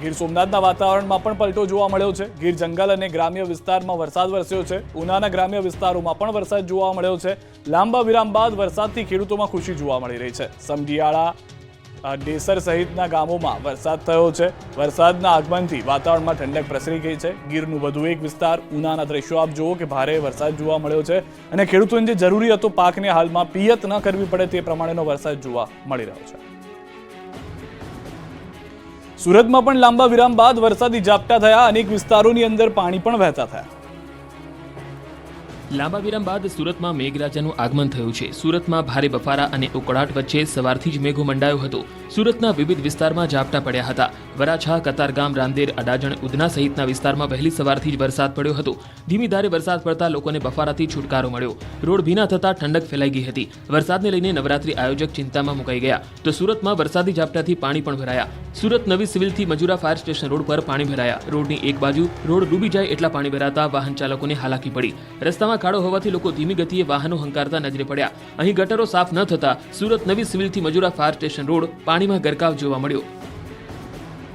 ગીર સોમનાથના વાતાવરણમાં પણ પલટો જોવા મળ્યો છે. ગીર જંગલ અને ગ્રામ્ય વિસ્તારમાં વરસાદ વરસ્યો છે. ઉનાના ગ્રામ્ય વિસ્તારોમાં પણ વરસાદ જોવા મળ્યો છે. લાંબા વિરામ બાદ વરસાદથી ખેડૂતોમાં ખુશી જોવા મળી રહી છે. સમઢિયાળા ડેસર સહિતના ગામોમાં વરસાદ થયો છે. વરસાદના આગમનથી વાતાવરણમાં ઠંડક પ્રસરી ગઈ છે. ગીરનું વધુ એક વિસ્તાર ઉનાના દ્રશ્યો આપ જુઓ કે ભારે વરસાદ જોવા મળ્યો છે અને ખેડૂતોને જે જરૂરી હતો પાકને હાલમાં પિયત ન કરવી પડે તે પ્રમાણેનો વરસાદ જોવા મળી રહ્યો છે. સુરતમાં પણ લાંબા વિરામ બાદ વરસાદી ઝાપટા થયા. અનેક વિસ્તારોની અંદર પાણી પણ વહેતા થયા. લાંબા વિરામ બાદ સુરતમાં મેઘરાજાનું આગમન થયું છે. સુરતમાં ભારે બફારા અને ઉકળાટ વચ્ચે સવારથી જ મેઘો મંડાયો હતો. સુરતના વિવિધ વિસ્તારમાં ઝાપટા પડ્યા હતા. વરાછા, કતારગામ, રાંદેર, અડાજણ, ઉધના સહિતના વિસ્તારમાં વહેલી સવારથી જ વરસાદ પડ્યો હતો. ધીમી ધારે વરસાદ પડતા લોકોને બફારાથી છુટકારો મળ્યો. રોડ ભીના થતા ઠંડક ફેલાઈ ગઈ હતી. વરસાદને લઈને નવરાત્રી આયોજક ચિંતામાં મુકાઈ ગયા. તો સુરતમાં વરસાદી ઝાપટાથી પાણી પણ ભરાયા. સુરત નવી સિવિલથી મજુરા ફાયર સ્ટેશન રોડ પર પાણી ભરાયા. રોડની એક બાજુ રોડ ડૂબી જાય એટલા પાણી ભરાતા વાહન ચાલકોને હાલાકી પડી. રસ્તામાં ખાડો હોવાથી લોકો ધીમી ગતિએ વાહનો હંકારતા નજરે પડ્યા. અહીં ગટરો સાફ ન થતા સુરત નવી સિવિલથી મજુરા ફાયર સ્ટેશન રોડ પાણીમાં ગરકાવ જોવા મળ્યો.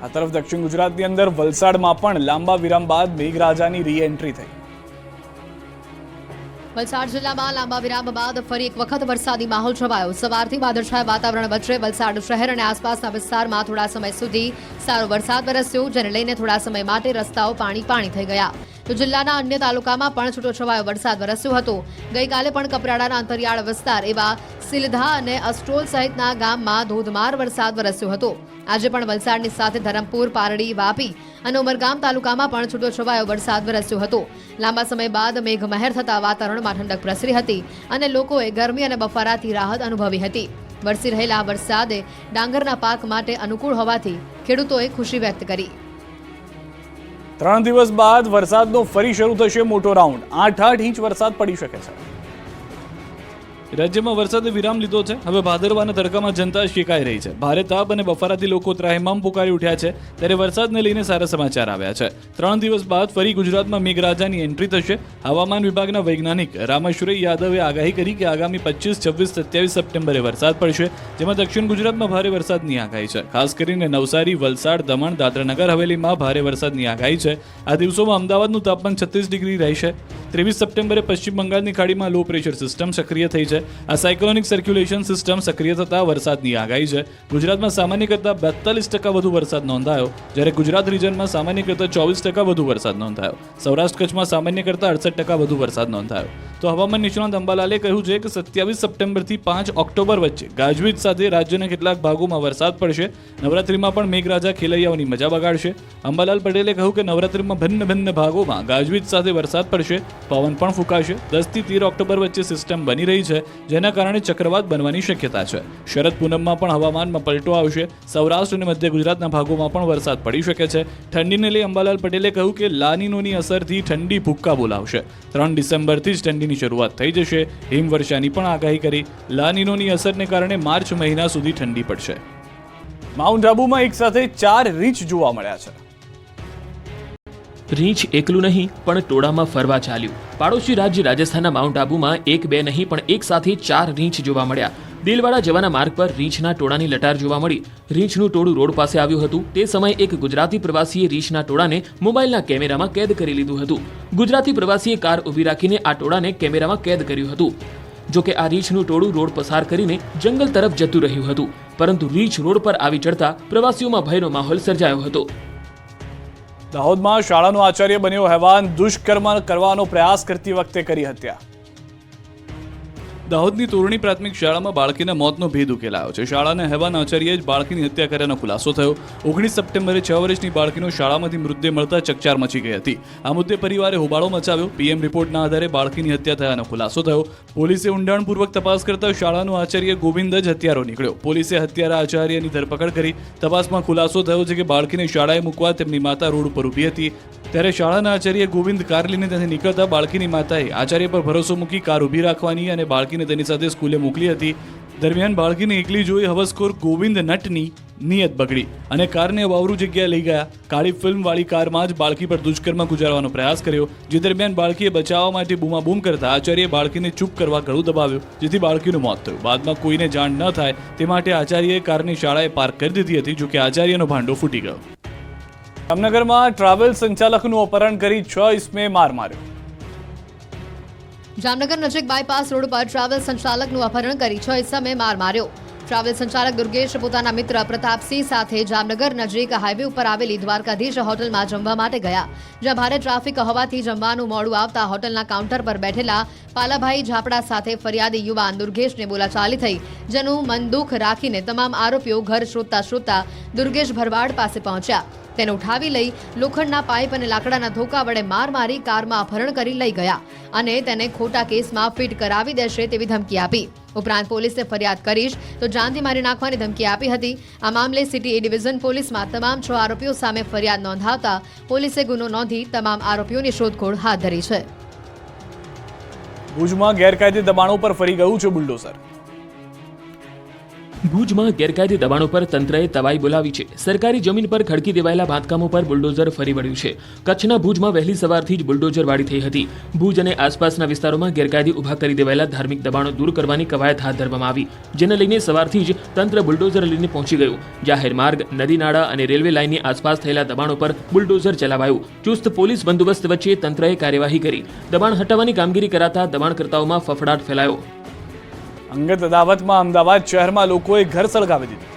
આ તરફ દક્ષિણ ગુજરાતની અંદર વલસાડમાં પણ લાંબા વિરામ બાદ મેઘરાજાની રી એન્ટ્રી થઈ. વલસાડ જિલ્લામાં લાંબા વિરામ બાદ ફરી એક વખત વરસાદી માહોલ છવાયો. સવારથી વાદળછાયા વાતાવરણ વચ્ચે વલસાડ શહેર અને આસપાસના વિસ્તારમાં થોડા સમય સુધી સારો વરસાદ વરસ્યો જેને લઈને થોડા સમય માટે રસ્તાઓ પાણી પાણી થઈ ગયા. તો જિલ્લાના અન્ય તાલુકામાં પણ છૂટોછવાયો વરસાદ વરસ્યો હતો. ગઈકાલે પણ કપરાડાના અંતરિયાળ વિસ્તાર એવા સિલધા અને અસ્ટોલ સહિતના ગામમાં ધોધમાર વરસાદ વરસ્યો હતો. આજે પણ વલસાડની સાથે ધરમપુર, પારડી, વાપી અને ઉમરગામ તાલુકામાં પણ છૂટોછવાયો વરસાદ વરસ્યો હતો. લાંબા સમય બાદ મેઘમહેર થતા વાતાવરણમાં ઠંડક પ્રસરી હતી અને લોકોએ ગરમી અને બફારાથી રાહત અનુભવી હતી. વરસી રહેલા વરસાદે ડાંગરના પાક માટે અનુકૂળ હોવાથી ખેડૂતોએ ખુશી વ્યક્ત કરી. ત્રણ દિવસ બાદ વરસાદનો ફરી શરૂ થશે મોટો રાઉન્ડ. આઠ આઠ ઇંચ વરસાદ પડી શકે છે. રાજ્યમાં વરસાદે વિરામ લીધો છે. હવે ભાદરવાના તડકામાં જનતા શેકાઈ રહી છે. ભારે તાપ અને બફારાથી લોકો ત્રાહિમામ પુકારી ઉઠ્યા છે. ત્યારે વરસાદને લઈને સારા સમાચાર આવ્યા છે. ત્રણ દિવસ બાદ ફરી ગુજરાતમાં મેઘરાજાની એન્ટ્રી થશે. હવામાન વિભાગના વૈજ્ઞાનિક રામેશ્વરી યાદવે આગાહી કરી કે આગામી પચીસ, છવ્વીસ, સત્યાવીસ સપ્ટેમ્બરે વરસાદ પડશે. જેમાં દક્ષિણ ગુજરાતમાં ભારે વરસાદની આગાહી છે. ખાસ કરીને નવસારી, વલસાડ, દમણ, દાદરાનગર હવેલીમાં ભારે વરસાદની આગાહી છે. આ દિવસોમાં અમદાવાદનું તાપમાન છત્રીસ ડિગ્રી રહેશે. ત્રેવીસ સપ્ટેમ્બરે પશ્ચિમ બંગાળની ખાડીમાં લો પ્રેશર સિસ્ટમ સક્રિય થઈ છે. આ સાયક્લોનિક સર્ક્યુલેશન સિસ્ટમ સક્રિય થતા વરસાદની આગાહી છે. ગુજરાતમાં સામાન્ય કરતાં બેતાલીસ ટકા વધુ વરસાદ નોંધાયો, જ્યારે ગુજરાત રિજનમાં સામાન્ય કરતાં ચોવીસ ટકા વધુ વરસાદ નોંધાયો. સૌરાષ્ટ્ર કચ્છમાં સામાન્ય કરતાં અડસઠ ટકા વધુ વરસાદ નોંધાયો. તો હવામાન નિષ્ણાંત અંબાલાલે કહ્યું છે કે સત્યાવીસ સપ્ટેમ્બરથી પાંચ ઓક્ટોબર વચ્ચે ગાજવીજ સાથે રાજ્યના કેટલાક ભાગોમાં વરસાદ પડશે. નવરાત્રીમાં પણ મેઘરાજા ખેલૈયાઓની મજા બગાડશે. અંબાલાલ પટેલે કહ્યું કે નવરાત્રીમાં ભિન્ન ભિન્ન ભાગોમાં ગાજવીજ સાથે વરસાદ પડશે. પવન પણ ફૂંકાશે. દસથી તેર ઓક્ટોબર વચ્ચે સિસ્ટમ બની રહી છે, જેના કારણે ચક્રવાત બનવાની શક્યતા છે. શરદ પૂનમમાં પણ હવામાનમાં પલટો આવશે. સૌરાષ્ટ્ર અને મધ્ય ગુજરાતના ભાગોમાં પણ વરસાદ પડી શકે છે. ઠંડીને લઈ અંબાલાલ પટેલે કહ્યું કે લાનીનોની અસરથી ઠંડી ભૂક્કા બોલાવશે. ત્રણ ડિસેમ્બરથી જ ઠંડીની શરૂઆત થઈ જશે. હિમવર્ષાની પણ આગાહી કરી. લાનીનોની અસરને કારણે માર્ચ મહિના સુધી ઠંડી પડશે. માઉન્ટ આબુમાં એક સાથે ચાર રીંછ જોવા મળ્યા છે. રીંછ એકલું નહીં, પણ ટોળામાં ફરવા ચાલ્યું. પાડોશી રાજ્ય રાજસ્થાનના માઉન્ટ આબુમાં એક બે નહીં, પણ એક સાથે ચાર રીંછ જોવા મળ્યા. દિલવાડા જવાના માર્ગ પર રીંછના ટોળાની લટાર જોવા મળી. રીંછનું ટોળું રોડ પાસે આવ્યું હતું. તે સમયે એક ગુજરાતી પ્રવાસીએ રીંછના ટોળાને મોબાઈલના કેમેરામાં કેદ કરી લીધું હતું. ગુજરાતી પ્રવાસીએ કાર ઊભી રાખીને આ ટોળાને કેમેરામાં કેદ કર્યું હતું. જો કે આ રીંછનું ટોળું રોડ પસાર કરીને જંગલ તરફ જતું રહ્યું હતું. પરંતુ રીંછ રોડ પર આવી ચડતા પ્રવાસીઓમાં ભયનો માહોલ સર્જાયો હતો. દાહોદમાં શાળાનો આચાર્ય બન્યો હેવાન દુષ્કર્મ કરવાનો પ્રયાસ કરતી વખતે કરી હત્યા. દાહોદની તોરણી પ્રાથમિક શાળામાં બાળકીના મોતનો ભેદ ઉકેલાયો છે. શાળાના હેવાન આચાર્યએ જ બાળકીની હત્યા કર્યાનો ખુલાસો થયો. ઓગણીસ સપ્ટેમ્બરે છ વર્ષની બાળકીનો શાળામાંથી મૃતદેહ મળતા ચકચાર મચી ગઈ હતી. આ મુદ્દે પરિવારે હોબાળો મચાવ્યો. પીએમ રિપોર્ટના આધારે બાળકીની હત્યા થયાનો ખુલાસો થયો. પોલીસે ઊંડાણપૂર્વક તપાસ કરતા શાળાનો આચાર્ય ગોવિંદ જ હત્યારો નીકળ્યો. પોલીસે હત્યારા આચાર્યની ધરપકડ કરી તપાસમાં ખુલાસો થયો છે કે બાળકીને શાળાએ મૂકવા તેમની માતા રોડ ઉપર ઊભી હતી. ત્યારે શાળાના આચાર્ય ગોવિંદ કાર લઈને ત્યાંથી નીકળતા બાળકીની માતાએ આચાર્ય પર ભરોસો મૂકી કાર ઊભી રાખવાની અને બાળકીને તેની સાથે સ્કૂલે મોકલી હતી. દરમિયાન બાળકીને એકલી જોઈ હવસખોર ગોવિંદ નટની નિયત બગડી અને કારને વાવરું જગ્યાએ લઈ ગયા. કાળી ફિલ્મવાળી કારમાં જ બાળકી પર દુષ્કર્મ ગુજારવાનો પ્રયાસ કર્યો, જે દરમિયાન બાળકીએ બચાવવા માટે બૂમાબૂમ કરતા આચાર્યએ બાળકીને ચૂપ કરવા ગળું દબાવ્યું, જેથી બાળકીનું મોત થયું. બાદમાં કોઈને જાણ ન થાય તે માટે આચાર્યએ કારની શાળાએ પાર્ક કરી દીધી હતી, જોકે આચાર્યનો ભાંડો ફૂટી ગયો. જામનગરમાં ટ્રાવેલ સંચાલકનું અપહરણ કરી છ ઇસમે માર માર્યો. જામનગર નજીક બાયપાસ રોડ પર ટ્રાવેલ સંચાલકનું અપહરણ કરી છ ઇસમે માર માર્યો. ટ્રાવેલ સંચાલક દુર્ગેશ પોતાના મિત્ર પ્રતાપસિંહ સાથે જામનગર નજીક હાઈવે ઉપર આવેલી દ્વારકાધીશ હોટલમાં જમવા માટે ગયા, જ્યાં ભારે ટ્રાફિક હોવાથી જમવાનું મોડું આવતા હોટલના કાઉન્ટર પર બેઠેલા પાલાભાઈ ઝાપડા સાથે ફરિયાદી યુવાન દુર્ગેશને બોલાચાલી થઈ, જેનું મન દુઃખ રાખીને તમામ આરોપીઓ ઘર શોધતા શોધતા દુર્ગેશ ભરવાડ પાસે પહોંચ્યા. તેને ઉઠાવી લઈ લોખંડના પાઇપ અને લાકડાના ધોકા વડે માર મારી કારમાં અપહરણ કરી લઈ ગયા અને તેને ખોટા કેસમાં ફિટ કરાવી દેશે તેવી ધમકી આપી. ઉપરાંત પોલીસે ફરિયાદ કરીશ તો જાનથી મારી નાખવાની ધમકી આપી હતી. આ મામલે સિટી એ ડિવિઝન પોલીસમાં તમામ છ આરોપીઓ સામે ફરિયાદ નોંધાવતા પોલીસે ગુનો નોંધી તમામ આરોપીઓની શોધખોળ હાથ ધરી છે. ભુજમાં ગેરકાયદે દબાણો પર ફરી ગયું છે બુલડોઝર. ભુજમાં ગેરકાયદે દબાણો પર તંત્રએ તવાઈ બોલાવી છે. સરકારી જમીન પર ખડકી દેવાયેલા બાંધકામો પર બુલડોઝર ફરી વળ્યું છે. કચ્છના ભુજમાં વહેલી સવારથી જ બુલડોઝર વાળી થઈ હતી. ભુજ અને આસપાસના વિસ્તારોમાં ગેરકાયદે ઊભા કરી દેવાયેલા ધાર્મિક દબાણો દૂર કરવાની કવાયત હાથ ધરવામાં આવી. જેને લઈને સવારથી જ તંત્ર બુલડોઝર લઈને પહોંચી ગયું. જાહેર માર્ગ, નદી નાળા અને રેલવે લાઇનની આસપાસ થયેલા દબાણો પર બુલડોઝર ચલાવાયું. ચુસ્ત પોલીસ બંદોબસ્ત વચ્ચે તંત્રએ કાર્યવાહી કરી. દબાણ હટાવવાની કામગીરી કરાતા દબાણકર્તાઓમાં ફફડાટ ફેલાયો. અંગત અદાવતમાં અમદાવાદ શહેરમાં લોકોએ ઘર સળગાવી દીધું.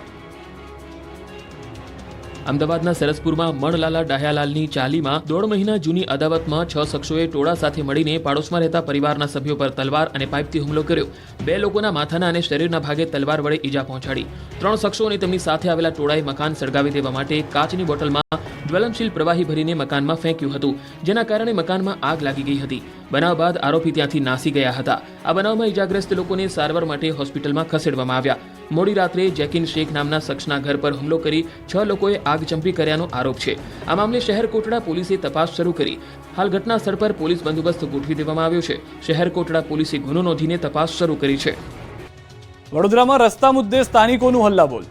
અમદાવાદના સરસપુરમાં મણલાલા ડાહ્યાલાલની ચાલીમાં દોઢ મહિના જૂની અદાવતમાં છ શખ્સોએ ટોળા સાથે મળીને પાડોશમાં રહેતા પરિવારના સભ્યો પર તલવાર અને પાઇપથી હુમલો કર્યો. બે લોકોના માથાના અને શરીરના ભાગે તલવાર વડે ઈજા પહોંચાડી. ત્રણ શખ્સો અને તેમની સાથે આવેલા ટોળાએ મકાન સળગાવી દેવા માટે કાચની બોટલમાં જ્વલનશીલ પ્રવાહી ભરીને મકાનમાં ફેંક્યું હતું, જેના કારણે મકાનમાં આગ લાગી ગઈ હતી. બનાવ બાદ આરોપી ત્યાંથી નાસી ગયા હતા. આ બનાવમાં ઈજાગ્રસ્ત લોકોને સારવાર માટે હોસ્પિટલમાં ખસેડવામાં આવ્યા. મોડી રાત્રે જેકિન શેખ નામના શખ્સના ઘર પર હુમલો કરી છ લોકોએ આગચંપી કર્યાનો આરોપ છે. આ મામલે શહેર કોટડા પોલીસે તપાસ શરૂ કરી. હાલ ઘટના સ્થળ પર પોલીસ બંદોબસ્ત ગોઠવી દેવામાં આવ્યો છે. શહેર કોટડા પોલીસે ગુનો નોંધીને તપાસ શરૂ કરી છે. વડોદરામાં રસ્તા મુદ્દે સ્થાનિકોનું હલ્લાબોલ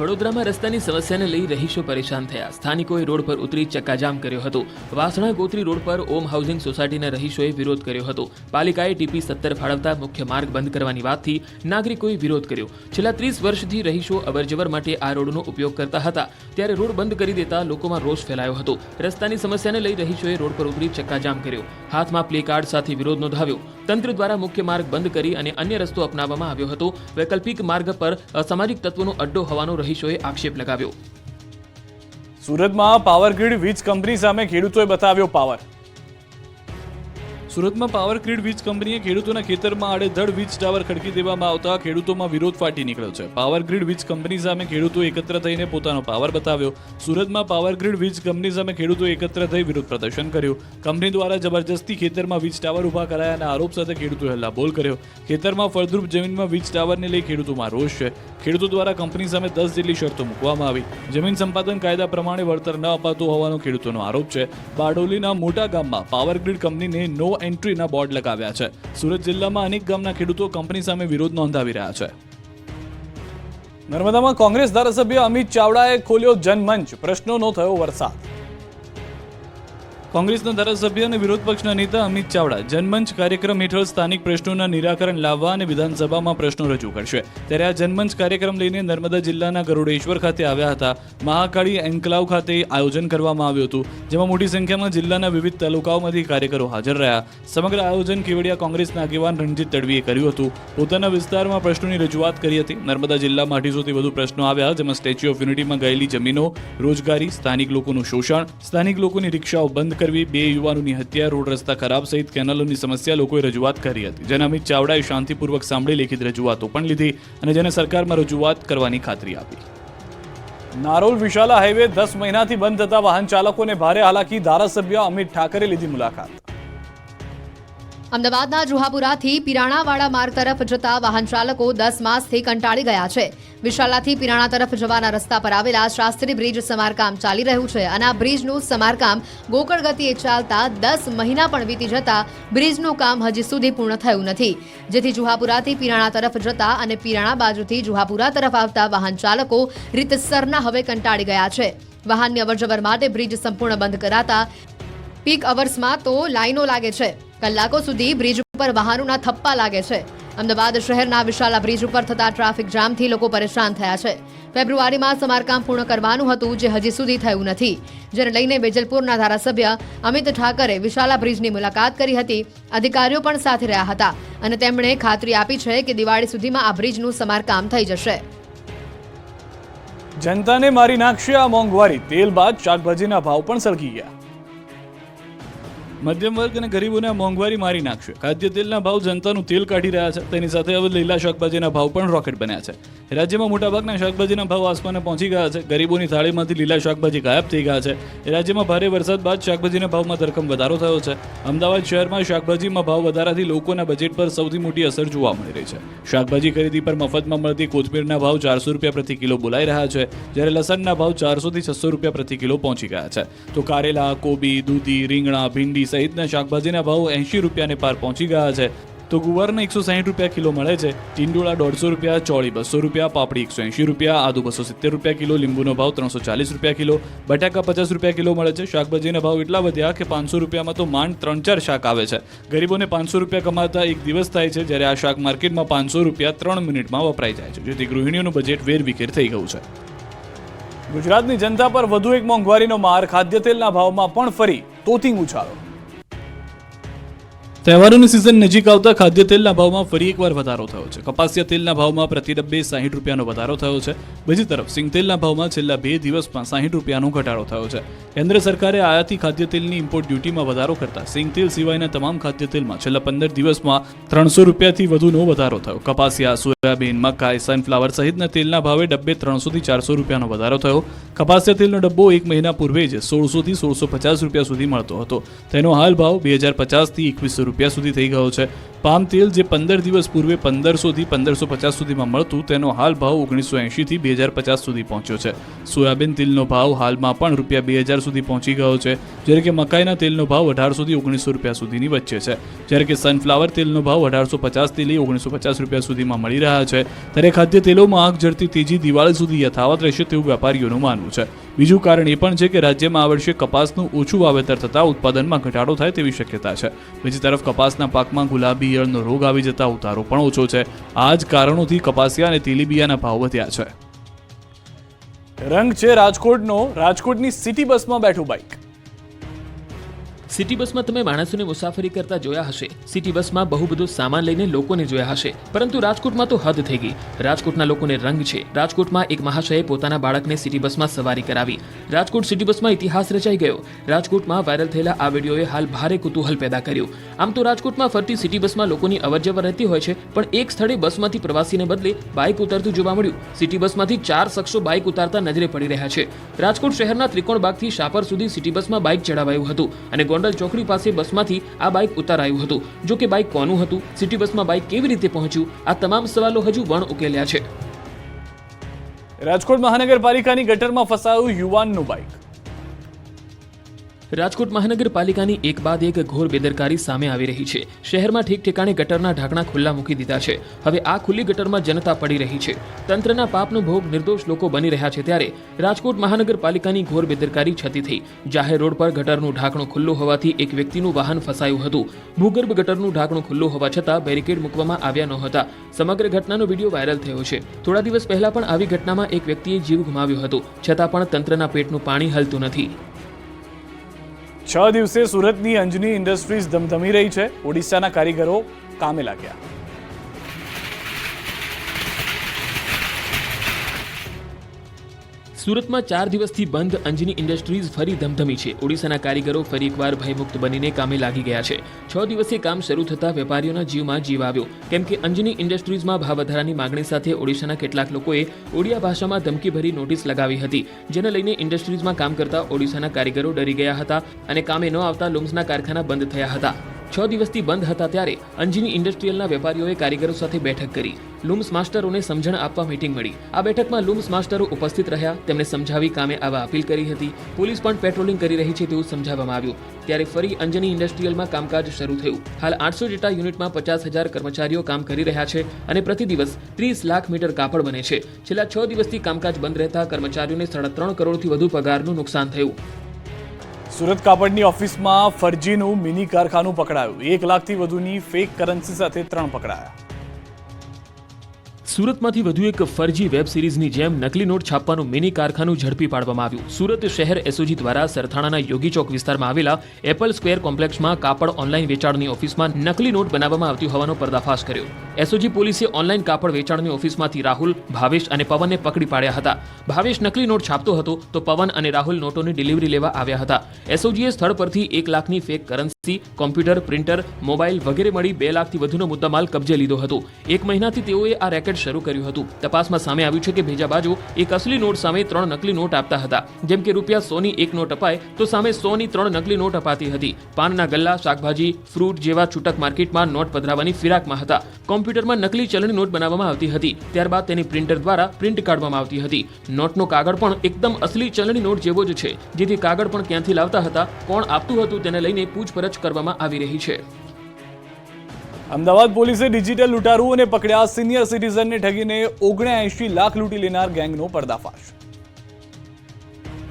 વડોદરામાં રસ્તાની સમસ્યાને લઈ રહીશો પરેશાન થયા. સ્થાનિકોએ રોડ પર ઉતરી ચક્કાજામ કર્યો હતો. વાસણા ગોત્રી રોડ પર ઓમ હાઉસિંગ સોસાયટીના રહીશોએ વિરોધ કર્યો હતો. પાલિકાએ ટીપી સત્તર ફાળવતા મુખ્ય માર્ગ બંધ કરવાની વાતથી નાગરિકોએ વિરોધ કર્યો. છેલ્લા ત્રીસ વર્ષથી રહીશો અવરજવર માટે આ રોડનો ઉપયોગ કરતા હતા. ત્યારે રોડ બંધ કરી દેતા લોકોમાં રોષ ફેલાયો હતો. રસ્તાની સમસ્યાને લઈ રહીશોએ રોડ પર ઉતરી ચક્કાજામ કર્યો. હાથમાં પ્લે કાર્ડ સાથે વિરોધ નોંધાવ્યો. તંત્ર દ્વારા મુખ્ય માર્ગ બંધ કરી અને અન્ય રસ્તો અપનાવવામાં આવ્યો હતો. વૈકલ્પિક માર્ગ પર અસામાજિક તત્વોનો અડ્ડો હોવાનો રહીશોએ આક્ષેપ લગાવ્યો. સુરતમાં પાવર ગ્રીડ વીજ કંપની સામે ખેડૂતોએ બતાવ્યો પાવર સુરતમાં પાવર ગ્રીડ વીજ કંપનીએ ખેડૂતોના ખેતરમાં આડેધડ વીજ ટાવર ખડકી દેવામાં આવતા ખેડૂતોમાં વિરોધ ફાટી નીકળ્યો છે. પાવર ગ્રીડ વીજ કંપની સામે ખેડૂતો એકત્ર થઈને પોતાનો પાવર બતાવ્યો. સુરતમાં પાવર ગ્રીડ વીજ કંપની સામે ખેડૂતો એકત્ર થઈ વિરોધ પ્રદર્શન કર્યું. કંપની દ્વારા જબરજસ્તી ખેતરમાં વીજ ટાવર ઊભા કરાયાના આરોપ સાથે ખેડૂતોએ હલ્લાબોલ કર્યો. ખેતરમાં ફળદ્રુપ જમીનમાં વીજ ટાવરને લઈ ખેડૂતોમાં રોષ છે. ખેડૂતો દ્વારા કંપની સામે દસ જેટલી શરતો મૂકવામાં આવી. જમીન સંપાદન કાયદા પ્રમાણે વળતર ન અપાતું હોવાનો ખેડૂતોનો આરોપ છે. બારડોલીના મોટા ગામમાં પાવર ગ્રીડ કંપનીને નો એન્ટ્રીના બોર્ડ લગાવ્યા છે. સુરત જિલ્લામાં અનેક ગામના ખેડૂતો કંપની સામે વિરોધ નોંધાવી રહ્યા છે. નર્મદામાં કોંગ્રેસ ધારાસભ્ય અમિત ચાવડાએ ખોલ્યો જનમંચ. પ્રશ્નોનો થયો વરસાદ. કોંગ્રેસના ધારાસભ્ય અને વિરોધ પક્ષના નેતા અમિત ચાવડા જનમંચ કાર્યક્રમ હેઠળ સ્થાનિક પ્રશ્નોના નિરાકરણ લાવવા અને વિધાનસભામાં પ્રશ્નો રજૂ કરશે. ત્યારે આ જનમંચ કાર્યક્રમ લઈને નર્મદા જિલ્લાના ગરુડેશ્વર ખાતે આવ્યા હતા. મહાકાળી એન્કલાવ ખાતે આયોજન કરવામાં આવ્યું હતું, જેમાં મોટી સંખ્યામાં જિલ્લાના વિવિધ તાલુકાઓમાંથી કાર્યકરો હાજર રહ્યા. સમગ્ર આયોજન કેવડિયા કોંગ્રેસના આગેવાન રણજીત તડવીએ કર્યું હતું. પોતાના વિસ્તારમાં પ્રશ્નોની રજૂઆત કરી હતી. નર્મદા જિલ્લામાં અઢીસોથી વધુ પ્રશ્નો આવ્યા, જેમાં સ્ટેચ્યુ ઓફ યુનિટીમાં ગયેલી જમીનો, રોજગારી, સ્થાનિક લોકોનું શોષણ, સ્થાનિક લોકોની રિક્ષાઓ બંધ કરવી, બે યુવાનોની હત્યા, રોડ રસ્તા ખરાબ સહિત કેનાલોની સમસ્યા લોકોએ રજૂઆત કરી હતી. જેને અમિત ચાવડાએ શાંતિપૂર્વક સાંભળી લેખિત રજૂઆતો પણ લીધી અને જેને સરકારમાં રજૂઆત કરવાની ખાતરી આપી. નારોલ વિશાલા હાઈવે દસ મહિનાથી બંધ થતા વાહન ચાલકોને ભારે હાલાકી, ધારાસભ્ય અમિત ઠાકરે લીધી મુલાકાત. અમદાવાદના જુહાપુરાથી પિરાણાવાડા માર્ગ તરફ જતા વાહન ચાલકો દસ માસથી કંટાળી ગયા છે. વિશાલાથી પિરાણા તરફ જવાના રસ્તા પર આવેલા શાસ્ત્રી બ્રિજ સમારકામ ચાલી રહ્યું છે અને આ બ્રિજનું સમારકામ ગોકળ ગતિએ ચાલતા દસ મહિના પણ વીતી જતા બ્રિજનું કામ હજી સુધી પૂર્ણ થયું નથી. જેથી જુહાપુરાથી પિરાણા તરફ જતા અને પિરાણા બાજુથી જુહાપુરા તરફ આવતા વાહન ચાલકો રીતસરના હવે કંટાળી ગયા છે. વાહનની અવરજવર માટે બ્રિજ સંપૂર્ણ બંધ કરાતા પીક અવર્સમાં તો લાઈનો લાગે છે. કલાકો સુધી બ્રિજ ઉપર વાહનોના થપ્પા લાગે છે. અમદાવાદ શહેરના વિશાલા બ્રિજ ઉપર થતા ટ્રાફિક જામથી લોકો પરેશાન થયા છે. ફેબ્રુઆરીમાં સમારકામ પૂર્ણ કરવાનું હતું જે હજી સુધી થયું નથી. જેને લઈને વેજલપુરના ધારાસભ્ય અમિત ઠાકરે વિશાલા બ્રિજની મુલાકાત કરી હતી. અધિકારીઓ પણ સાથે રહ્યા હતા અને તેમણે ખાતરી આપી છે કે દિવાળી સુધીમાં આ બ્રિજનું સમારકામ થઈ જશે. જનતાને મારી નાખશે આ મોંઘવારી. તેલ બાદ શાકભાજીના ભાવ પણ સળગી ગયા. મધ્યમ વર્ગ અને ગરીબોને મોંઘવારી મારી નાખશે. ખાદ્ય તેલના ભાવ જનતાનું તેલ કાઢી રહ્યા છે. તેની સાથે હવે લીલા શાકભાજીના ભાવ પણ રોકેટ બન્યા છે. રાજ્યમાં મોટાભાગના શાકભાજીના ભાવ આસમાને પહોંચી ગયા છે. ગરીબોની થાળીમાંથી લીલા શાકભાજી ગાયબ થઈ ગયા છે. રાજ્યમાં ભારે વરસાદ બાદ શાકભાજીના ભાવમાં ધરખમ વધારો થયો છે. અમદાવાદ શહેરમાં શાકભાજીમાં ભાવ વધારાથી લોકોના બજેટ પર સૌથી મોટી અસર જોવા મળી રહી છે. શાકભાજી ખરીદી પર મફતમાં મળતી કોથમીરના ભાવ ચારસો રૂપિયા પ્રતિ કિલો બોલાઈ રહ્યા છે. જ્યારે લસણના ભાવ ચારસોથી છસો રૂપિયા પ્રતિ કિલો પહોંચી ગયા છે. તો કારેલા, કોબી, દૂધી, રીંગણા, ભીંડી સહિતના શાકભાજીના ભાવ એંશી રૂપિયાને પાર પહોંચી ગયા છે. તો ગુવારને એકસો સાહીઠ રૂપિયા કિલો મળે છે. ટીંડોળા દોઢસો રૂપિયા, ચોળી બસો રૂપિયા, પાપડી એકસો એંશી રૂપિયા, આદુ બસો સિત્તેર રૂપિયા કિલો, લીંબુનો ભાવ ત્રણસો ચાલીસ રૂપિયા કિલો, બટાકા પચાસ રૂપિયા કિલો મળે છે. શાકભાજીના ભાવ એટલા વધ્યા કે પાંચસો રૂપિયામાં તો માંડ ત્રણ ચાર શાક આવે છે. ગરીબોને પાંચસો રૂપિયા કમાતા એક દિવસ થાય છે જ્યારે આ શાક માર્કેટમાં પાંચસો રૂપિયા ત્રણ મિનિટમાં વપરાઈ જાય છે. જેથી ગૃહિણીઓનું બજેટ વેરવિખેર થઈ ગયું છે. ગુજરાતની જનતા પર વધુ એક મોંઘવારીનો માર ખાદ્ય તેલના ભાવમાં પણ ફરી તોતિંગ ઉછાળો. તહેવારોની સિઝન નજીક આવતા ખાદ્ય તેલના ભાવમાં ફરી એકવાર વધારો થયો છે. કપાસિયા તેલના ભાવમાં પ્રતિ ડબ્બે સાહીઠ રૂપિયાનો વધારો થયો છે. બીજી તરફ, સિંગ તેલના ભાવમાં છેલ્લા બે દિવસમાં સાહીઠ રૂપિયાનો ઘટાડો થયો છે. કેન્દ્ર સરકારે આયાતી ખાદ્ય તેલની ઇમ્પોર્ટ ડ્યુટીમાં વધારો કરતા સિંગ તેલ સિવાયના તમામ ખાદ્ય તેલમાં છેલ્લા પંદર દિવસમાં ત્રણસો રૂપિયાથી વધુનો વધારો થયો. કપાસિયા, સોયાબીન, મકાઈ સનફ્લાવર સહિતના તેલના ભાવે ડબ્બે ત્રણસોથી ચારસો રૂપિયાનો વધારો થયો. કપાસિયા તેલનો ડબ્બો એક મહિના પૂર્વે જ સોળસોથી સોળસો પચાસ રૂપિયા સુધી મળતો હતો. તેનો હાલ ભાવ બે હજાર પચાસથી એકવીસો રૂપિયા સુધી થઈ ગયો છે. પામ તેલ જે પંદર દિવસ પૂર્વે પંદરસોથી પંદરસો પચાસ સુધીમાં મળતું, તેનો હાલ ભાવ ઓગણીસો એંશીથી બે હજાર પચાસ સુધી પહોંચ્યો છે. સોયાબીન તેલનો ભાવ હાલમાં પણ રૂપિયા બે હજાર સુધી પહોંચી ગયો છે, જ્યારે કે મકાઈના તેલનો ભાવ અઢારસોથી ઓગણીસો રૂપિયા સુધીની વચ્ચે છે. જ્યારે કે સનફ્લાવર તેલનો ભાવ અઢારસો પચાસથી લઈ ઓગણીસો પચાસ રૂપિયા સુધીમાં મળી રહ્યા છે. ત્યારે ખાદ્ય તેલોમાં આગ ઝડતી તેજી દિવાળી સુધી યથાવત રહેશે તેવું વેપારીઓનું માનવું છે. બીજું કારણ એ પણ છે કે રાજ્યમાં આ વર્ષે કપાસનું ઓછું વાવેતર થતાં ઉત્પાદનમાં ઘટાડો થાય તેવી શક્યતા છે. બીજી તરફ કપાસના પાકમાં ગુલાબી ઈયળનો રોગ આવી જતા ઉતારો પણ ઓછો છે. આ જ કારણોથી કપાસિયા અને તેલીબિયાના ભાવ વધ્યા છે. રંગ છે રાજકોટનો. રાજકોટની સિટી બસમાં બેઠું બાઇક સિટી બસમાં તમે માણસોને મુસાફરી કરતા જોયા હશે. સિટી બસમાં બહુ બધો સામાન લઈને લોકોને જોયા હશે. પરંતુ રાજકોટમાં તો હદ થઈ ગઈ. રાજકોટના લોકોને રંગ છે. રાજકોટમાં એક મહાશયે પોતાના બાળકને સિટી બસમાં સવારી કરાવી. રાજકોટ સિટી બસમાં ઇતિહાસ રચાઈ ગયો. રાજકોટમાં વાયરલ થયેલા આ વિડીયોએ હાલ ભારે કુતૂહલ પેદા કર્યું. આમ તો રાજકોટમાં ફરતી સિટી બસમાં લોકોની અવરજવર રહેતી હોય છે, પણ એક સ્થળે બસમાંથી પ્રવાસીને બદલે બાઇક ઉતરતું જોવા મળ્યું. સિટી બસમાંથી ચાર શખ્સો બાઇક ઉતારતા નજરે પડી રહ્યા છે. રાજકોટ શહેરના ત્રિકોણ બાગથી શાપર સુધી સિટી બસમાં બાઇક ચડાવાયું હતું અને ગોંડલ ચોકડી પાસે બસમાંથી આ બાઇક ઉતારાયું હતું. જો કે બાઇક કોનું હતું? સિટી બસમાં બાઇક કેવી રીતે પહોંચ્યું? આ તમામ સવાલો હજુ વણ ઉકેલ્યા છે. રાજકોટ મહાનગરપાલિકાની ગટરમાં ફસાયું યુવાનનું બાઇક. રાજકોટ મહાનગરપાલિકાની એક બાદ એક ઘોર બેદરકારી સામે આવી રહી છે. શહેરમાં ઠીક ઠેકાણે ગટરના ઢાંકણા ખુલ્લા મૂકી દીધા છે. હવે આ ખુલ્લી ગટરમાં જનતા પડી રહી છે. તંત્રના પાપનો ભોગ નિર્દોષ લોકો બની રહ્યા છે ત્યારે રાજકોટ મહાનગરપાલિકાની ઘોર બેદરકારી છતી થઈ. જાહેર રોડ પર ગટરનું ઢાંકણું ખુલ્લું હોવાથી એક વ્યક્તિનું વાહન ફસાયું હતું. ભૂગર્ભ ગટરનું ઢાંકણું ખુલ્લું હોવા છતાં બેરિકેડ મૂકવામાં આવ્યા નહોતા. સમગ્ર ઘટનાનો વીડિયો વાયરલ થયો છે. થોડા દિવસ પહેલા પણ આવી ઘટનામાં એક વ્યક્તિએ જીવ ગુમાવ્યો હતો. છતાં પણ તંત્રના પેટનું પાણી હલતું નથી. છ દિવસે સુરતની અંજની ઇન્ડસ્ટ્રીઝ ધમધમી રહી છે. ઓડિશાના કારીગરો કામે લાગ્યા. સુરતમાં ચાર દિવસથી બંધ અંજની ઇન્ડસ્ટ્રીઝ ફરી ધમધમી છે. ઓડિશાના કારીગરો ફરી એકવાર ભયમુક્ત બનીને કામે લાગી ગયા છે. છ દિવસે કામ શરૂ થતાં વેપારીઓના જીવમાં જીવ આવ્યો. કેમ કે અંજની ઇન્ડસ્ટ્રીઝમાં ભાવ વધારાની માગણી સાથે ઓડિશાના કેટલાક લોકોએ ઓડિયા ભાષામાં ધમકીભરી નોટિસ લગાવી હતી, જેને લઈને ઇન્ડસ્ટ્રીઝમાં કામ કરતા ઓડિશાના કારીગરો ડરી ગયા હતા અને કામે ન આવતા લુમ્સના કારખાના બંધ થયા હતા. છ દિવસથી બંધ હતા ત્યારે અંજની ઇન્ડસ્ટ્રીયલના વેપારીઓએ કારીગરો સાથે બેઠક કરી. લૂમ્સ માસ્ટરોને સમજણ આપવા મીટિંગ મળી. આ બેઠકમાં લૂમ્સ માસ્ટરો ઉપસ્થિત રહ્યા, તેમણે સમજાવી કામે આવા અપીલ કરી હતી. પોલીસ પણ પેટ્રોલિંગ કરી રહી છે તેવું સમજાવવામાં આવ્યું. ત્યારે ફરી અંજની ઇન્ડસ્ટ્રીયલમાં કામકાજ શરૂ થયું. હાલ આઠસો જેટલા યુનિટમાં પચાસ હજાર કર્મચારીઓ કામ કરી રહ્યા છે અને પ્રતિ દિવસ ત્રીસ લાખ મીટર કાપડ બને છે. છેલ્લા છ દિવસથી કામકાજ બંધ રહેતા કર્મચારીઓને સાડા ત્રણ કરોડથી વધુ પગારનું નુકસાન થયું. સુરત કાપડની ઓફિસમાં ફરજીનું મિની કારખાનું પકડાયું. એક લાખથી વધુની ફેક કરન્સી સાથે ત્રણ પકડાયા. સુરતમાંથી વધુ એક ફરજી વેબ સિરીઝની જેમ નકલી નોટ છાપવાનું મિની કારખાનું ઝડપી પાડવામાં આવ્યું. સુરત શહેર એસઓજી દ્વારા સરથાણાના યોગી ચોક વિસ્તારમાં આવેલા એપલ સ્ક્વેર કોમ્પ્લેક્સમાં કાપડ ઓનલાઈન વેચાણની ઓફિસમાં નકલી નોટ બનાવવામાં આવતી હોવાનો પર્દાફાશ કર્યો. એસઓજી પોલીસે ઓનલાઈન કાપડ વેચાણની ઓફિસમાંથી રાહુલ, ભાવેશ અને પવનને પકડી પાડ્યા હતા. ભાવેશ નકલી નોટ છાપતો હતો તો પવન અને રાહુલ નોટોની ડિલિવરી લેવા આવ્યા હતા. એસઓજીએ સ્થળ પરથી એક લાખની fake currency computer, printer, mobile વગેરે મળી બે લાખથી વધુનો મુદ્દામાલ કબજે લીધો હતો. એક મહિનાથી તેઓએ આ રેકેટ શરૂ કર્યું હતું. તપાસમાં સામે આવ્યું છે કે ભેજાબાજુ એક અસલી નોટ સામે ત્રણ નકલી નોટ આપતા હતા. જેમ કે રૂપિયા સોની એક નોટ અપાય, તો સામે સોની ત્રણ નકલી નોટ અપાતી હતી. પાનના ગલ્લા, શાકભાજી, ફ્રૂટ જેવા છૂટક માર્કેટમાં નોટ પધરાવવાની ફિરાકમાં હતા. કોમ્પ્યુટરમાં નકલી ચલણી નોટ બનાવવામાં આવતી હતી. ત્યારબાદ તેની પ્રિન્ટર દ્વારા પ્રિન્ટ કાઢવામાં આવતી હતી. નોટનો કાગળ પણ એકદમ અસલી ચલણી નોટ જેવો જ છે. જેથી કાગળ પણ ક્યાંથી લાવતા હતા, કોણ આપતું હતું તેને લઈને પૂછપરછ કરવામાં આવી રહી છે. અમદાવાદ પોલીસે ડિજિટલ લૂંટારુઓને પકડ્યા સિનિયર સિટીઝનને ઠગીને ઓગણ્યાએંશી લાખ લૂંટી લેનાર ગેંગનો પર્દાફાશ.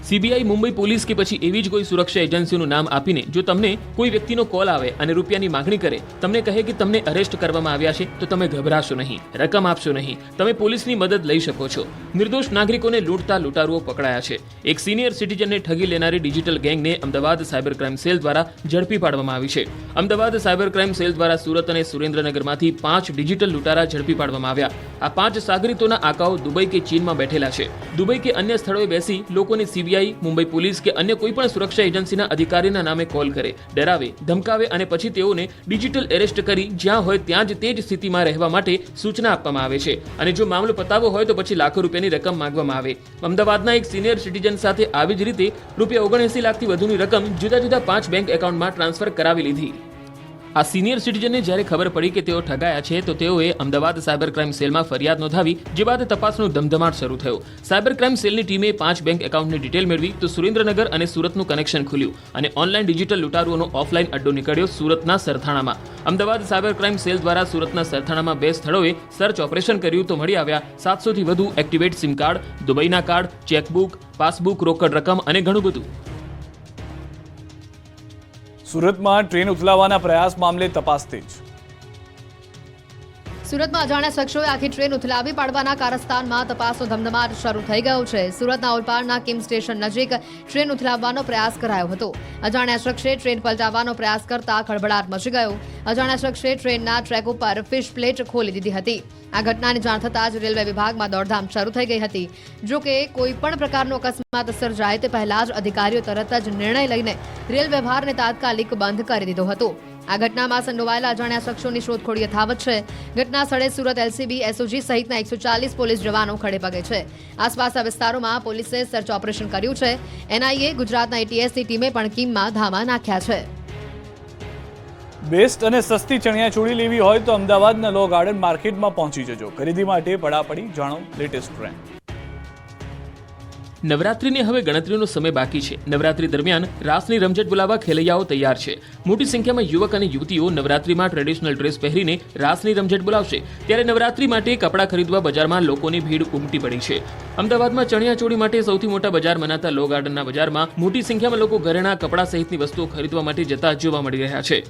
સીબીઆઈ, મુંબઈ પોલીસ કે પછી એવી જ કોઈ સુરક્ષા એજન્સીનું નામ આપીને જો તમને કોઈ વ્યક્તિનો કોલ આવે અને રૂપિયાની માંગણી કરે, તમને કહે કે તમને અરેસ્ટ કરવામાં આવ્યા છે, તો તમે ગભરાશો નહીં, રકમ આપશો નહીં. તમે પોલીસની મદદ લઈ શકો છો. નિર્દોષ નાગરિકોને લૂંટતા લૂંટારુઓ પકડાયા છે. એક સિનિયર સિટીઝનને ઠગી લેનારી ડિજિટલ ગેંગને અમદાવાદ સાયબર ક્રાઇમ સેલ દ્વારા ઝડપી પાડવામાં આવી છે. અમદાવાદ સાયબર ક્રાઇમ સેલ દ્વારા સુરત અને સુરેન્દ્રનગરમાંથી પાંચ ડિજિટલ લૂંટારા ઝડપી પાડવામાં આવ્યા. આ પાંચ સાગરીતોના આકાઓ દુબઈ કે ચીનમાં બેઠેલા છે. દુબઈ કે અન્ય સ્થળોએ બેસી લોકોને સીબીઆઈ મુંબઈ પોલીસ કે અન્ય કોઈ પણ સુરક્ષા એજન્સીના અધિકારીના નામે કોલ કરે, ડરાવે, ધમકાવે અને પછી તેઓને ડિજિટલ એરેસ્ટ કરી જ્યાં હોય ત્યાં જ તે જ સ્થિતિમાં રહેવા માટે સૂચના આપવામાં આવે છે. અને જો મામલો પતાવવો હોય તો પછી લાખો રૂપિયાની રકમ માંગવામાં આવે. અમદાવાદના એક સિનિયર સિટીઝન સાથે આવી જ રીતે રૂપિયા ઓગણએસી લાખથી વધુની રકમ જુદા જુદા પાંચ બેંક એકાઉન્ટમાં ટ્રાન્સફર કરાવી લીધી. આ સિનિયર સિટીઝનને જ્યારે ખબર પડી કે તેઓ ઠગાયા છે, તો તેઓએ અમદાવાદ સાયબર ક્રાઇમ સેલમાં ફરિયાદ નોંધાવી, જે બાદ તપાસનો ધમધમાટ શરૂ થયો. સાયબર ક્રાઇમ સેલની ટીમે પાંચ બેંક એકાઉન્ટની ડિટેલ મેળવી, તો સુરેન્દ્રનગર અને સુરતનું કનેક્શન ખુલ્યું અને ઓનલાઈન ડિજિટલ લૂંટારુઓનો ઓફલાઈન અડ્ડો નીકળ્યો સુરતના સરથાણામાં. અમદાવાદ સાયબર ક્રાઇમ સેલ દ્વારા સુરતના સરથાણામાં બે સ્થળોએ સર્ચ ઓપરેશન કર્યું તો મળી આવ્યા સાતસોથી વધુ એક્ટિવેટ સિમ કાર્ડ, દુબઈના કાર્ડ ચેકબુક પાસબુક રોકડ રકમ અને ઘણું બધું. સુરતમાં ટ્રેન ઉથલાવવાના પ્રયાસ મામલે તપાસ તેજ સુરતમાં અજાણ્યા શખ્સોએ આખી ટ્રેન ઉથલાવી પાડવાના કારસ્તાનમાં તપાસનો ધમધમાટ શરૂ થઈ ગયો છે. સુરતના ઓલપાડના કિમ સ્ટેશન નજીક ટ્રેન ઉથલાવવાનો પ્રયાસ કરાયો હતો. અજાણ્યા શખ્સે ટ્રેન પલટાવવાનો પ્રયાસ કરતા ખળભળાટ મચી ગયો. અજાણ્યા શખ્સે ટ્રેનના ટ્રેક ઉપર ફિશ પ્લેટ ખોલી દીધી હતી. આ ઘટનાની જાણ થતાં જ રેલવે વિભાગમાં દોડધામ શરૂ થઈ ગઈ હતી. જો કે કોઈ પણ પ્રકારનો અકસ્માત સર્જાય તે પહેલા જ અધિકારીઓ તરત જ નિર્ણય લઈને રેલ વ્યવહારને તાત્કાલિક બંધ કરી દીધો હતો. આ ઘટનામાં સંડોવાયેલા અજાણ્યા શખ્સોની શોધખોળ યથાવત છે. ઘટના સ્થળે સુરત એલસીબી, એસઓજી સહિતના એકસો ચાલીસ પોલીસ જવાનો ખડે પગે છે. આસપાસના વિસ્તારોમાં પોલીસે સર્ચ ઓપરેશન કર્યું છે. એનઆઈએ ગુજરાતના એટીએસની ટીમે પણ કીમમાં ધામા નાખ્યા છે. બેસ્ટ અને સસ્તી ચણિયા ચણિયાચોળી લેવી હોય તો અમદાવાદના લો ગાર્ડન માર્કેટમાં પહોંચી જજો. ખરીદી માટે પડાપડી, જાણો લેટેસ્ટ ટ્રેન્ડ. નવરાત્રીને હવે ગણતરીનો સમય બાકી છે. નવરાત્રી દરમિયાન રાસની રમઝટ બોલાવવા ખેલૈયાઓ તૈયાર છે. મોટી સંખ્યામાં યુવક અને યુવતીઓ નવરાત્રીમાં ટ્રેડિશનલ ડ્રેસ પહેરીને રાસની રમઝટ બોલાવશે. ત્યારે નવરાત્રી માટે કપડાં ખરીદવા બજારમાં લોકોની ભીડ ઉમટી પડી છે. અમદાવાદમાં ચણિયાચોળી માટે સૌથી મોટા બજાર મનાતા લો ગાર્ડનના બજારમાં મોટી સંખ્યામાં લોકો ઘરેણા કપડાં સહિતની વસ્તુઓ ખરીદવા માટે જતા જોવા મળી રહ્યા છે.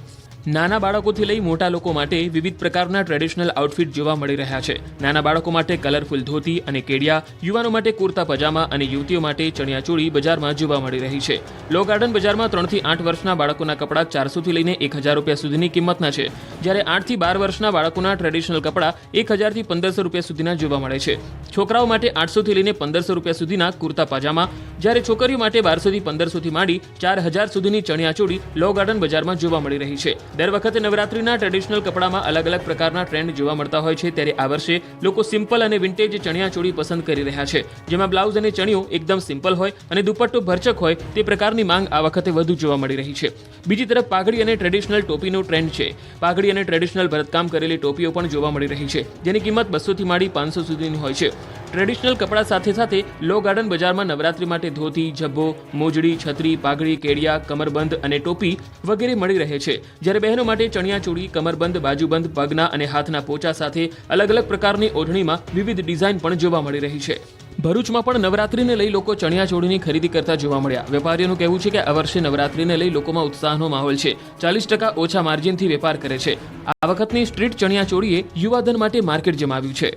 નાના બાળકોથી લઈ મોટા લોકો માટે વિવિધ પ્રકારના ટ્રેડિશનલ આઉટફિટ જોવા મળી રહ્યા છે. નાના બાળકો માટે કલરફુલ ધોતી અને કેડિયા, યુવાનો માટે કુર્તા પજામા અને યુવતીઓ માટે ચણિયાચોળી બજારમાં જોવા મળી રહી છે. લો ગાર્ડન બજારમાં ત્રણથી આઠ વર્ષના બાળકોના કપડાં ચારસોથી લઈને એક હજાર રૂપિયા સુધીની કિંમતના છે. જ્યારે આઠથી બાર વર્ષના બાળકોના ટ્રેડિશનલ કપડાં એક હજારથી પંદરસો રૂપિયા સુધીના જોવા મળે છે. છોકરાઓ માટે આઠસોથી લઈને પંદરસો રૂપિયા સુધીના કુર્તા પાજામા. જ્યારે છોકરીઓ માટે બારસોથી પંદરસોથી માંડી ચાર હજાર સુધીની ચણિયાચોળી લો ગાર્ડન બજારમાં જોવા મળી રહી છે. દર વખતે નવરાત્રીના ટ્રેડિશનલ કપડામાં અલગ અલગ પ્રકારના ટ્રેન્ડ જોવા મળતા હોય છે. ત્યારે આ વર્ષે લોકો સિમ્પલ અને વિન્ટેજ ચણિયાચોળી પસંદ કરી રહ્યા છે. જેમાં બ્લાઉઝ અને ચણિયો એકદમ સિમ્પલ હોય અને દુપટ્ટો ભરચક હોય તે પ્રકારની માંગ આ વખતે વધુ જોવા મળી રહી છે. બીજી તરફ પાઘડી અને ટ્રેડિશનલ ટોપીનો ટ્રેન્ડ છે. પાઘડી અને ટ્રેડિશનલ ભરતકામ કરેલી ટોપીઓ પણ જોવા મળી રહી છે. જેની કિંમત બસોથી માંડી પાંચસો સુધીની હોય છે. ટ્રેડિશનલ કપડાં સાથે સાથે લો ગાર્ડન બજારમાં નવરાત્રી માટે ધોતી, જબ્બો, મોજડી, છત્રી, પાઘડી, કેડિયા, કમરબંધ અને ટોપી વગેરે મળી રહે છે. જ્યારે બહેનો માટે ચણિયાચોળી કમરબંધ, બાજુબંધ, પગના અને હાથના પોચા સાથે અલગ અલગ પ્રકારની ઓઢણીમાં વિવિધ ડિઝાઇન પણ જોવા મળી રહી છે. ભરૂચમાં પણ નવરાત્રીને લઈ લોકો ચણિયાચોળીની ખરીદી કરતા જોવા મળ્યા. વેપારીઓનું કહેવું છે કે આ વર્ષે નવરાત્રીને લઈ લોકોમાં ઉત્સાહનો માહોલ છે. ચાલીસ ટકા ઓછા માર્જિનથી વેપાર કરે છે. આ વખતની સ્ટ્રીટ ચણિયાચોળીએ યુવાધન માટે માર્કેટ જમાવ્યું છે.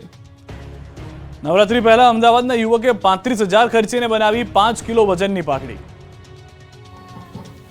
નવરાત્રી પહેલા અમદાવાદના યુવકે પાંત્રીસ હજાર ખર્ચીને બનાવી પાંચ કિલો વજનની પાઘડી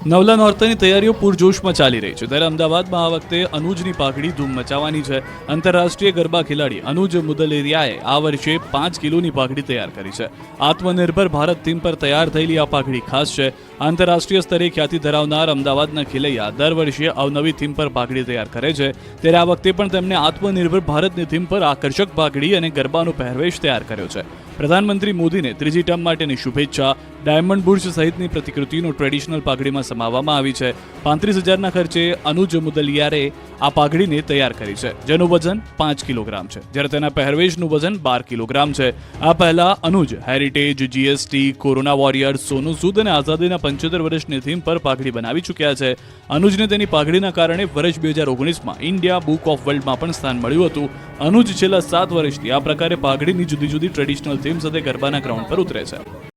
નવલા નોરતાની તૈયારીઓ પૂરજોશમાં ચાલી રહી છે. ત્યારે અમદાવાદમાં આ વખતે અનુજની પાઘડી ધૂમ મચાવવાની છે. આંતરરાષ્ટ્રીય ગરબા ખેલાડી અનુજ મુદલેરિયાએ આ વર્ષે પાંચ કિલોની પાઘડી તૈયાર કરી છે. આત્મનિર્ભર ભારત થીમ પર તૈયાર થયેલી આ પાઘડી ખાસ છે. આંતરરાષ્ટ્રીય સ્તરે ખ્યાતિ ધરાવનાર અમદાવાદના ખેલૈયા દર વર્ષે અવનવી થીમ પર પાઘડી તૈયાર કરે છે. ત્યારે આ વખતે પણ તેમણે આત્મનિર્ભર ભારતની થીમ પર આકર્ષક પાઘડી અને ગરબાનો પહેરવેશ તૈયાર કર્યો છે. પ્રધાનમંત્રી મોદીને ત્રીજી ટર્મ માટેની શુભેચ્છા ડાયમંડ બુર્જ સહિતની પ્રતિકૃતિનો ટ્રેડિશનલ પાઘડીમાં સમાવવામાં આવી છે. પાંત્રીસ હજારના ખર્ચે અનુજ મુદલિયારે આ પાઘડીને તૈયાર કરી છે. જેનું વજન પાંચ કિલોગ્રામ છે. જ્યારે તેના પહેરવેશનું વજન બાર કિલોગ્રામ છે. આ પહેલા Anuj, heritage, GST, corona warriors Sonu Sood અને આઝાદીના પંચોતેર વર્ષની થીમ પર પાઘડી બનાવી ચૂક્યા છે. અનુજને તેની પાઘડીના કારણે વર્ષ બે હજાર ઓગણીસમાં ઇન્ડિયા બુક ઓફ વર્લ્ડમાં પણ સ્થાન મળ્યું હતું. અનુજ છેલ્લા સાત વર્ષથી આ પ્રકારે પાઘડીની જુદી જુદી ટ્રેડિશનલ થીમ સાથે ગરબાના ગ્રાઉન્ડ પર ઉતરે છે.